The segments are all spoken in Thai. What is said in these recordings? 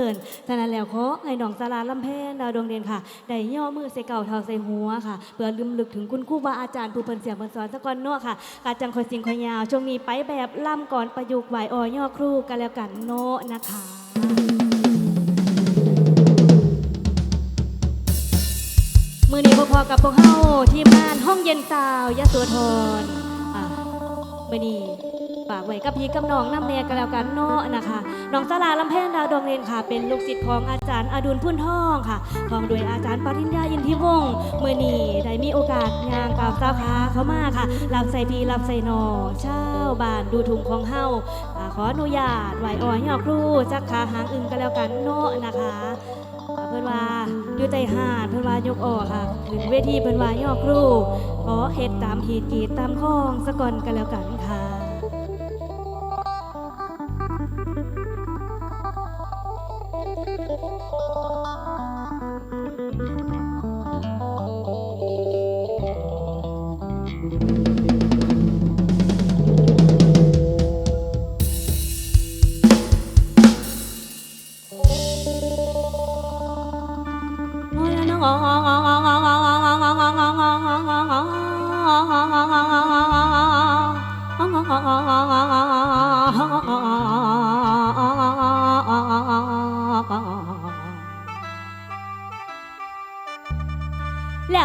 เอินฉะนั้นแล้วขอให้น้องสาราลำแพนดาวดวงเด่นค่ะ ได้ย่อมือใส่เก่าเท้าใส่หัวค่ะ เพื่อลืมลึกถึงคุณครูบาอาจารย์ผู้เพิ่นเสียงเพิ่นสอนสะก่อนเนาะค่ะกาจังคอยสิงคอยยาว ช่วงนี้ไปแบบล่ำก่อนประยุกต์ไหวออย่อครูกันแล้วกันเนาะนะคะมือนี้พอๆกับพวกเฮาทีมงานห้องเย็นสาวยะโสธรอ่า มือนี้ฝากไว้กับพี่กับน้องน้ำเนยกันแล้วกันเนาะนะคะน้องสลาลำแพนดาวดวงเรนค่ะ เป็นลูกศิษย์ของอาจารย์อดุลพุ่นทองค่ะพร้อมด้วยอาจารย์ปริญญาอินทิวงศ์มือนี้ได้มีโอกาสงานกับสาวขาเขามาค่ะรับใส่พีรับใส่นอเช่าบ้านดูถุงของเฮาขออนุญาตไหวอ่อยอครูจักขาหางอึงกันแล้วกันเนาะนะคะ เพิ่นว่าอยู่ใจหาดเพิ่นว่ายกออกค่ะขึ้นเวทีเพิ่นว่ายอกครูขอเฮ็ดตามหีดกีดตามข้องสะก่อนกันแล้วกันค่ะ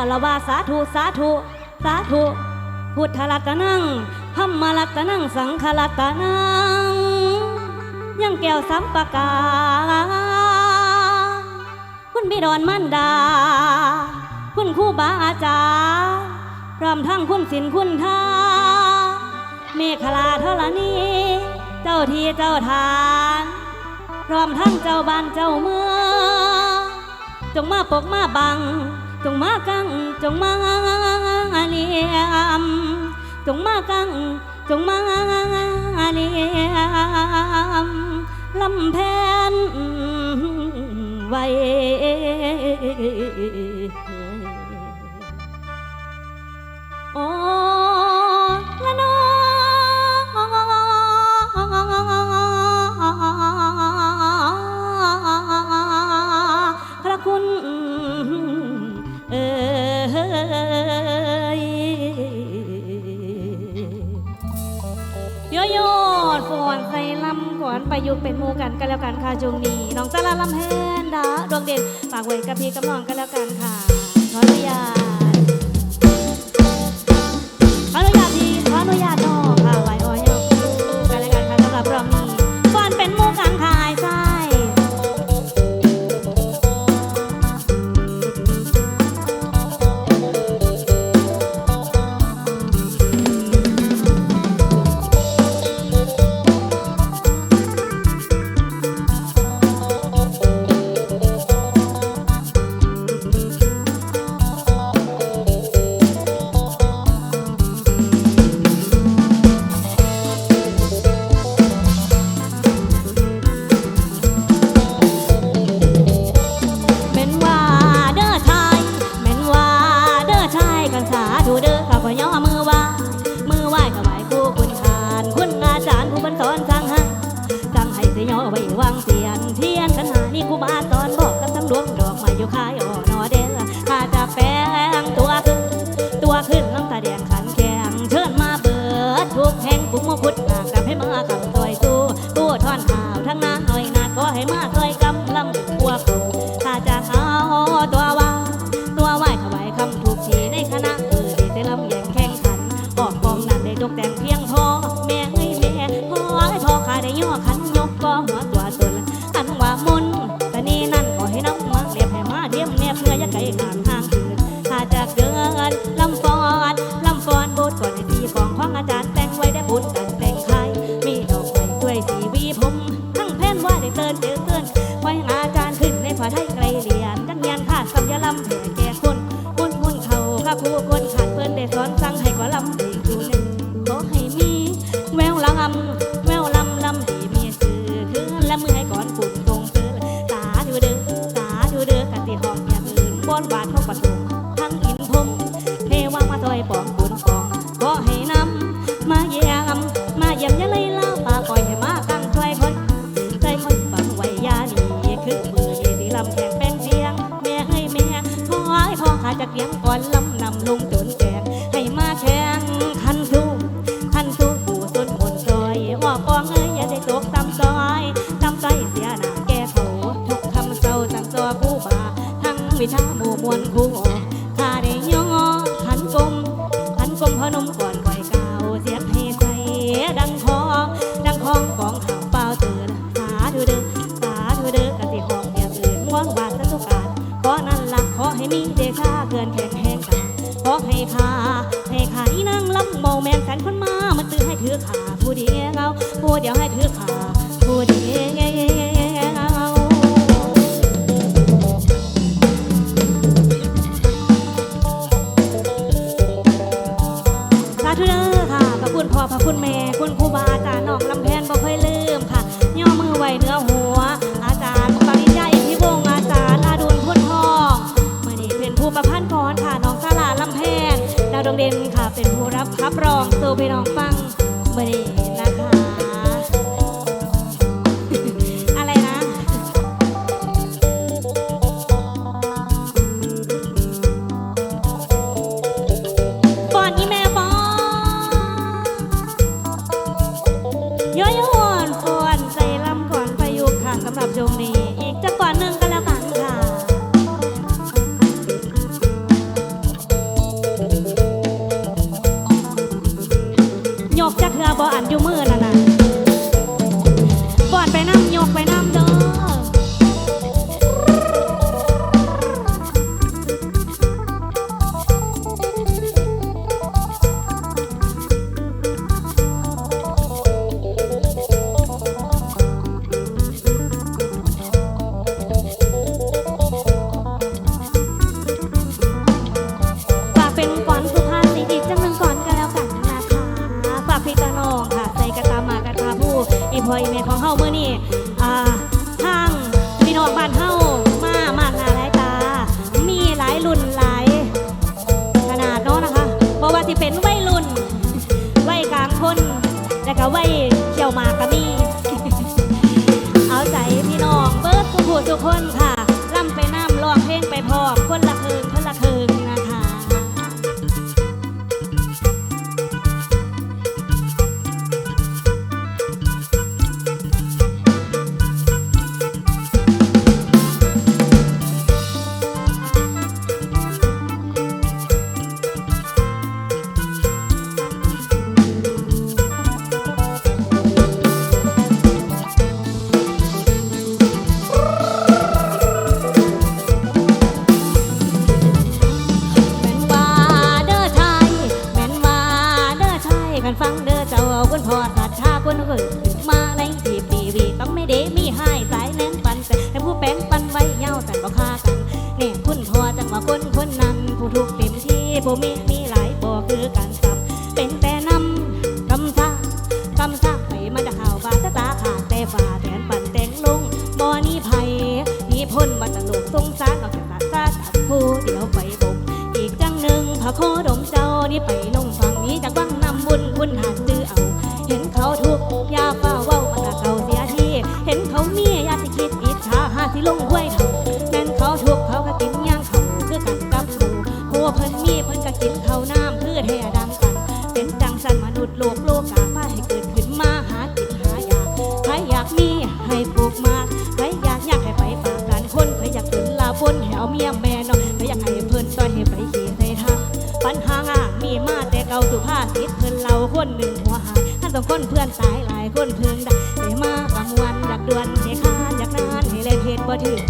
ล้วเราว่าสาธุสาธุสาธุพุทธรัตนังธรรมรัตนังสังฆรัตนังยังแก้วสัมปกาคุณบิดอนมันดา คุณครูบาอาจารย์พร้อมทั้งคุณศิลคุณทาเมฆลาธรณีเจ้าทีเจ้าทานพร้อมทั้งเจ้าบ้านเจ้าเมืองจงมาปกมาบัง จงมากังจงมาเลียมจงมากังจงมาเลียมลำแพนไว้โอ้ กเป็นหมู่กันกันแล้วกันค่ะจุงนี้น้องจาราลำเฮนดาดวงเด่นฝากไว้กับพี่กับน้องกันแล้วกันค่ะขออนุญาต น แววลำลำที่มีสื่อคือและมือให้ก่อนปุ่มตรงคือสาธุเด้อสาธุเด้อกันที่ห้องอย่างอื่นบนบาทเขาประสงค์ทั้งอินพรหมเทวามาซอยปองบุญปองก็ให้นำมาเยี่ยมมาเยี่ยมอยาเลยล่าปาคอยให้มากังช่วยคอยใจคอยฟังไว้อยาหนีคือมือดีสีลำแข่งเป็นเสียงแม่เอ้ยแม่ขอให้พ่อขาจากเลี้ยงก่อนลำ ค่ะ เป็นผู้รับขับรองสู่พี่น้องฟังเมื่อนี้นะคะ อะไรนะ ก่อนอีแม่ฟอนย้อยหวนฟอนใจลำก่อนไปอยู่ค่ะสำหรับโยมนี้ อีพออีเมของเฮาเมื่อนี้อ่าทางพี่น้องบ้านเฮามามากหน้าหลายตา มีหลายรุ่นหลายขนาดเนาะนะคะเพราะว่าที่เป็นวัยรุ่นวัยกลางคนแล้วก็วัยเขี่ยวหมากก็มี เอาใจพี่น้องเบิร์ดทุกผู้ทุกคนค่ะล่ำไปน้ำร้องเพลงไปพอคน บ่ฆ่ากันเนี่ยคุณพ่อจังว่าคนคนนั้น ผู้ถูกเต็มที่ผู้มีมีหลายบ่คือกันซ้ำเป็นแต่นำกำซากำซาไปมาจะข่าวบาตะตาขาดแต่ฝ่าแทนปันแต่งลงบ่นี้ไผมีพ้นบัตรโลกสงสารนอกจากตาตาตัดผู้เดียวไปบ่มอีกจังหนึ่งพระโคดมเจ้านี่ไปลงฝั่งนี้จากวังนำบุญคุณ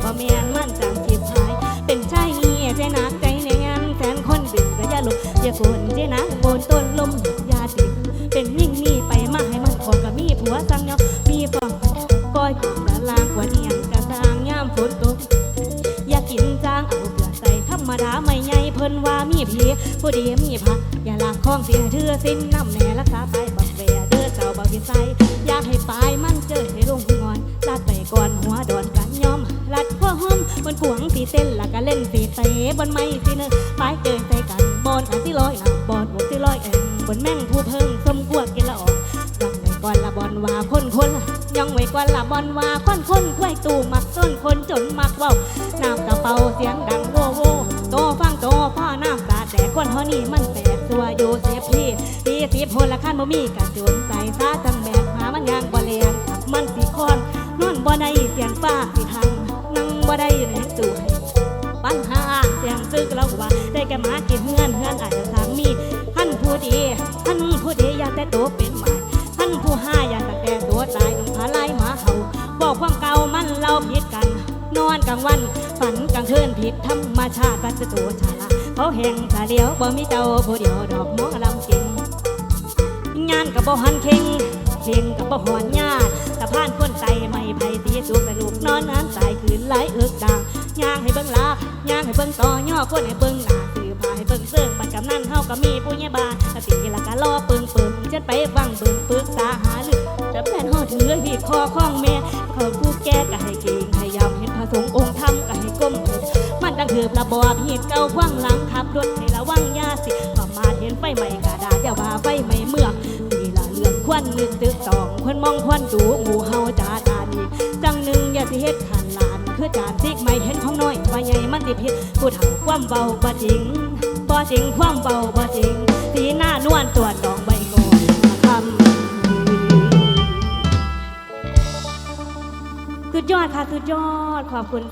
บ่อแม่นมันจังจีบหาย เป็นใจเงียใจหนักใจแน่นแสนคนดึงก็อย่าลุกอย่าโกนใจนักโกนต้นลมอย่าติดเป็นยิ่งมีไปมาให้มันขอก็มีผัวสั่งยอมีฟังก้อยกินดาลางกว่าเนียงกระสางยามฝนตกอย่ากินจางเอาเกลือใส่ธรรมดาไม่ใหญ่เพิ่นว่ามีผีผู้ดีมีพระอย่าลากของเสียเธอสิ้นน้ำแน่รักษาไปบักแวเด้อเจ้าบ่พิสัยอยากให้ปลายมัน สีเต้นแล้วก็เล่นสีเตะบนไม้สีเนื้อปลายเจอใส่กันบอนอันสิลอยหนักบอนหมวกสิลอยแองบนแม่งผู้เพิ่งสมกวดกินละออกรักในก่อนละบอนว่าคนคนย่องไว้ก่อนละบอนว่าควันคนควายตู่มักต้นคนจนมักเว้าน้ำตะเป่าเสียงดังโวโวโตฟังโตพ่อน้ำตาแต่คนเฮานี่มันแปลกตัวอยู่เสียพี่ตีสีพลละคันบ่มีกระจุนใส่ซาจังแบกหามันยางบ่เลียงมันสิคอนนอนบ่ได้เสียงฟ้าสิทาง นั่งบ่ได้แหนตู่ให้ปัญหาเสียงซึกแล้วว่า ได้แก่มากินเฮือนเฮือนอาจจะสางมีท่านผู้ดีท่านผู้ดีอยากแต่ตัวเป็นหมายท่านผู้ห้าอยากแต่แต่ตัวตายต้องพาไล่หมาเขาบอกความเก่ามันเราผิดกัน นอนกลางวัน ฝันกลางคืนผิดธรรมชาติปัจจุตัวชาละเขาแห่งสาเดียวบ่มีเจ้าผู้เดียวดอกมอลำเก่งงานกับบ่หันเข่ง เข่งกับบ่หอนญาติสะพานคนใจไม่ไผตีสุกแต่ลูกนอนนั้นตายคืนไหลเอิกดังย่างให้เบิ่งลากย่างให้เบิ่งต่อย่อคนให้เบิ่งหนาสื่อพาให้เบิ่งเสื่องมันกำนันเฮาก็มีผู้ใหญ่บ้านกะตีละกะรอปึงปึงจัดไปฟังเบิ่งปึกษาหารือจะแม่นเฮาถือหีดคอข้องแม่เขาผู้แก่ก็ให้เก่งให้ยำเห็นพระสงฆ์องค์ธรรมก็ให้ก้มมันดังถือระบอบหีดเก่าว้างหลังขับรถให้ระวังยาสิประมาทเห็นไฟไหม้กระดาษอย่าว่าไฟไหม้เมื่อง ควันนึกตึกตองควันมองควันดูหมู่เฮาจาดานีจังหนึ่งอย่าสิเฮ็ดขันหลานคือจานซิกไม่เห็นของน้อยว่าใหญ่มันสิผิดผู้เฒ่าความเบาบ่จริงบ่จริงความเบาบ่จริงสีหน้านวลตัวดองใบโกอนคำสุดยอดค่ะสุดยอดขอบคุณ